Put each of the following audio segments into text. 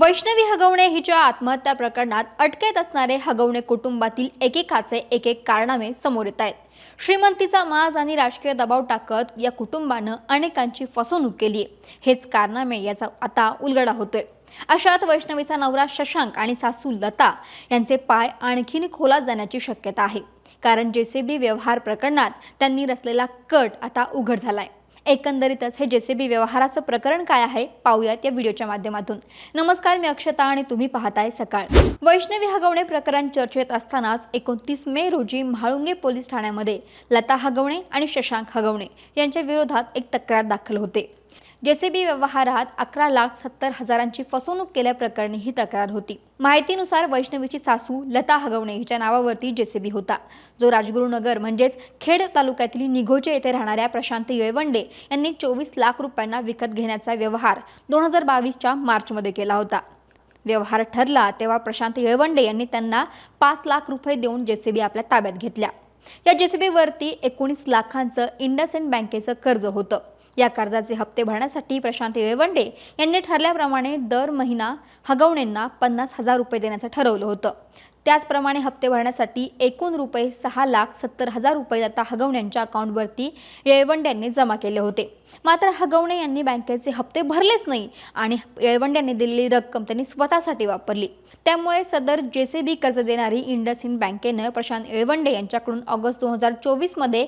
वैष्णवी हगवणे हिच्या आत्महत्या प्रकरणात अटकेत असणारे हगवणे कुटुंबातील एकेकाचे एक एक कारनामे समोर येत आहेत. श्रीमंतीचा माज आणि राजकीय दबाव टाकत या कुटुंबानं अनेकांची फसवणूक केली आहे. हेच कारनामे याचा आता उलगडा होतोय. अशात वैष्णवीचा नवरा शशांक आणि सासू लता यांचे पाय आणखीन खोलात जाण्याची शक्यता आहे. कारण जेसीबी व्यवहार प्रकरणात त्यांनी रचलेला कट आता उघड झालाय. एकंदरीतच हे जेसीबी व्यवहाराचं प्रकरण काय आहे पाहूयात या व्हिडिओच्या माध्यमातून. नमस्कार मी अक्षता आणि तुम्ही पाहताय सकाळ. वैष्णवी हगवणे प्रकरण चर्चेत असतानाच एकोणतीस मे रोजी म्हाळुंगे पोलीस ठाण्यामध्ये लता हगवणे आणि शशांक हगवणे यांच्या विरोधात एक तक्रार दाखल होते. जेसीबी व्यवहारात अकरा लाख सत्तर हजारांची फसवणूक केल्याप्रकरणी ही तक्रार होती. माहितीनुसार वैष्णवीची सासू लता हगवणे हिच्या नावावरती जेसीबी होता. जो राजगुरुनगर म्हणजेच खेड तालुक्यातील निघोजे येथे राहणाऱ्या प्रशांत येळवंडे यांनी चोवीस लाख रुपयांना विकत घेण्याचा व्यवहार दोन हजार बावीसच्या मार्चमध्ये केला होता. व्यवहार ठरला तेव्हा प्रशांत येळवंडे यांनी त्यांना पाच लाख रुपये देऊन जेसीबी आपल्या ताब्यात घेतल्या. या जेसीबीवरती एकोणीस लाखांचं इंडसइंड बँकेचं कर्ज होतं. या कर्जाचे हप्ते भरण्यासाठी प्रशांत येळवंडे यांनी ठरल्याप्रमाणे दर महिना हगवणेंना पन्नास हजार रुपये देण्याचं ठरवलं होतं. त्याचप्रमाणे हप्ते भरण्यासाठी एकूण रुपये सहा लाख सत्तर हजार रुपये आता हगवणे यांच्या अकाउंटवरती येळवंडे यांनी जमा केले होते. मात्र हगवणे यांनी बँकेचे हप्ते भरलेच नाही आणि येळवंडे यांनी दिलेली रक्कम त्यांनी स्वतःसाठी वापरली. त्यामुळे सदर जे सी बी कर्ज देणारी इंडसइंड बँकेनं प्रशांत येळवंडे यांच्याकडून ऑगस्ट दोन हजार चोवीसमध्ये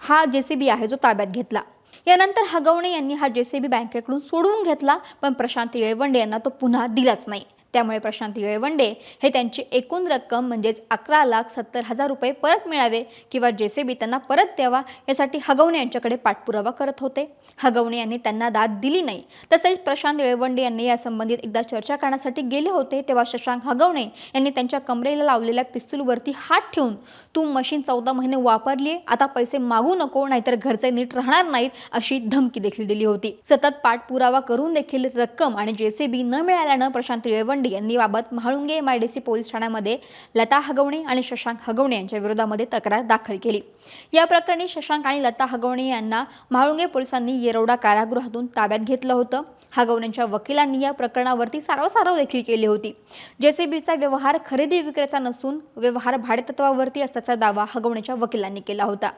हा जे सी बी आहे जो ताब्यात घेतला. यानंतर हगवणे यांनी हा जेसीबी बँकेकडून सोडवून घेतला पण प्रशांत येळवंडे यांना तो पुन्हा दिलाच नाही. त्यामुळे प्रशांत येळवंडे हे त्यांची एकूण रक्कम म्हणजेच अकरा लाख सत्तर हजार रुपये परत मिळावे किंवा जेसीबी त्यांना परत द्यावा यासाठी हगवणे यांच्याकडे पाठपुरावा करत होते. हगवणे यांनी त्यांना दाद दिली नाही. तसेच प्रशांत येळवंडे यांनी या संबंधित एकदा चर्चा करण्यासाठी गेले होते तेव्हा शशांक हगवणे यांनी त्यांच्या कमरेला लावलेल्या पिस्तूलवरती हात ठेवून तू मशीन चौदा महिने वापरली आता पैसे मागू नको नाहीतर घरचे नीट राहणार नाहीत अशी धमकी देखील दिली होती. सतत पाठपुरावा करून देखील रक्कम आणि जेसीबी न मिळाल्यानं प्रशांत येळवंडे यांनी बाबत म्हाळुंगे एमआयडीसी पोलीस ठाण्यामध्ये लता हगवणे आणि शशांक हगवणे यांच्या विरोधामध्ये तक्रार दाखल केली. या प्रकरणी शशांक आणि लता हगवणे यांना म्हाळुंगे पोलिसांनी येरवडा कारागृहातून ताब्यात घेतलं होतं. हागवण्यांच्या वकिलांनी या प्रकरणावरती सारवसारव देखील केली होती. जेसीबीचा व्यवहार खरेदी विक्रेचा नसून व्यवहार भाडेतत्वावरती असल्याचा दावा हगवण्याच्या वकिलांनी केला होता.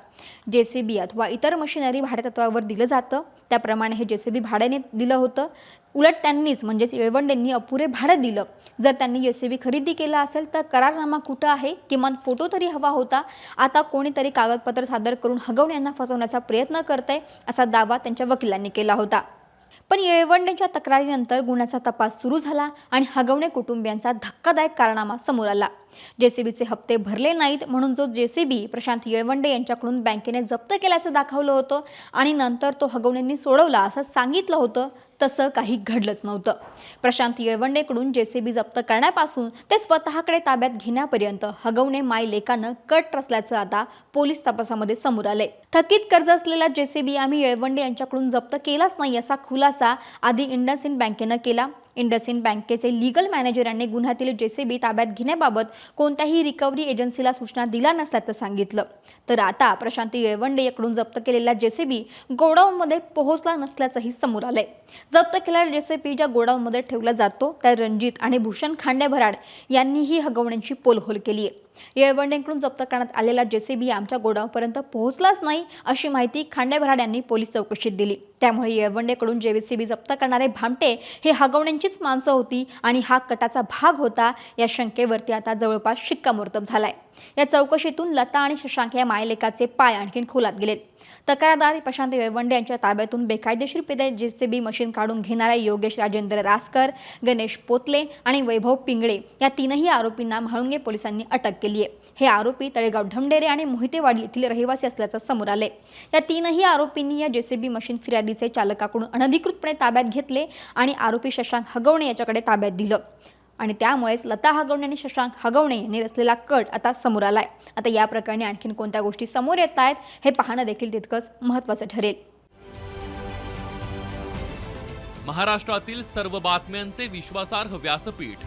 जेसीबी अथवा इतर मशिनरी भाडेतत्वावर दिलं जातं. त्याप्रमाणे हे जेसीबी भाड्याने दिलं होतं. उलट त्यांनीच म्हणजेच येळवंडेंनी अपुरे भाडं दिलं. जर त्यांनी जेसीबी खरेदी केला असेल तर करारनामा कुठं आहे? किमान फोटो तरी हवा होता. आता कोणीतरी कागदपत्र सादर करून हगवण्यांना फसवण्याचा प्रयत्न करतंय असा दावा त्यांच्या वकिलांनी केला होता. पण येळवंडेच्या तक्रारीनंतर गुन्ह्याचा तपास सुरू झाला आणि हगवणे कुटुंबियांचा धक्कादायक कारनामा समोर आला. जेसीबीचे हप्ते भरले नाहीत म्हणून जो जेसीबी प्रशांत येळवंडे यांच्याकडून बँकेने जप्त केल्याचं दाखवलं होतं आणि नंतर तो हगवणेंनी सोडवला असं सांगितलं होतं तसं काही घडलंच नव्हतं. प्रशांत येळवंडेकडून जेसीबी जप्त करण्यापासून ते स्वतःकडे ताब्यात घेण्यापर्यंत हगवणे माय लेकानं कट रचल्याचं आता पोलीस तपासामध्ये समोर आले थकीत कर्ज असलेला जेसीबी आम्ही येळवंडे यांच्याकडून जप्त केलाच नाही असा खुलासा आधी इंडसइंड बँकेनं केला. इंडसइंड बँकेचे लीगल मॅनेजरांनी गुन्ह्यातील जेसीबी ताब्यात घेण्याबाबत कोणत्याही रिकव्हरी एजन्सीला सूचना दिल्या नसल्याचं सांगितलं. तर आता प्रशांत येळवंडे याकडून जप्त केलेला जेसीबी गोडाऊनमध्ये पोहोचला नसल्याचंही समोर आलंय. जप्त केलेला जेसीबी ज्या गोडाऊनमध्ये ठेवला जातो त्या रणजित आणि भूषण खांडे भराड यांनीही हगवण्यांची पोलहोल केली आहे येळवंडेकडून जप्त करण्यात आलेला जेसीबी आमच्या गोडाऊनपर्यंत पोहोचलाच नाही अशी माहिती खांडे भराड यांनी पोलीस चौकशीत दिली. त्यामुळे येळवंडेकडून जेसीबी जप्त करणारे भामटे हे हगवण्यांची त्यांचीच माणसं होती आणि हा कटाचा भाग होता या शंकेवरती आता जवळपास शिक्कामोर्तब झालाय. या चौकशीतून लता आणि शशांक या मायलेकाचे पाय आणखीन खोलात गेलेत तक्रारदार प्रशांत वेवंडे यांच्या ताब्यातून बेकायदेशीरपणे जेसीबी मशीन काढून घेणाऱ्या योगेश राजेंद्र रासकर गणेश पोतले आणि वैभव पिंगळे या तीनही आरोपींना म्हाळुंगे पोलिसांनी अटक केली आहे हे आरोपी तळेगाव ढमडेरे आणि मोहितेवाडी येथील रहिवासी असल्याचं समोर आले या तीनही आरोपींनी या जेसीबी मशीन फिर्यादीचे चालकाकडून अनधिकृतपणे ताब्यात घेतले आणि आरोपी शशांक हगवणे याच्याकडे ताब्यात दिलं. आणि त्यामुळेच लता हगवणे आणि शशांक हगवणे यांनी रचलेला कट आता समोर आलाय. आता या प्रकरणी आणखीन कोणत्या गोष्टी समोर येत आहेत हे पाहणं देखील तितकंच महत्त्वाचं ठरेल. महाराष्ट्रातील सर्व बातम्यांचे विश्वासार्ह व्यासपीठ.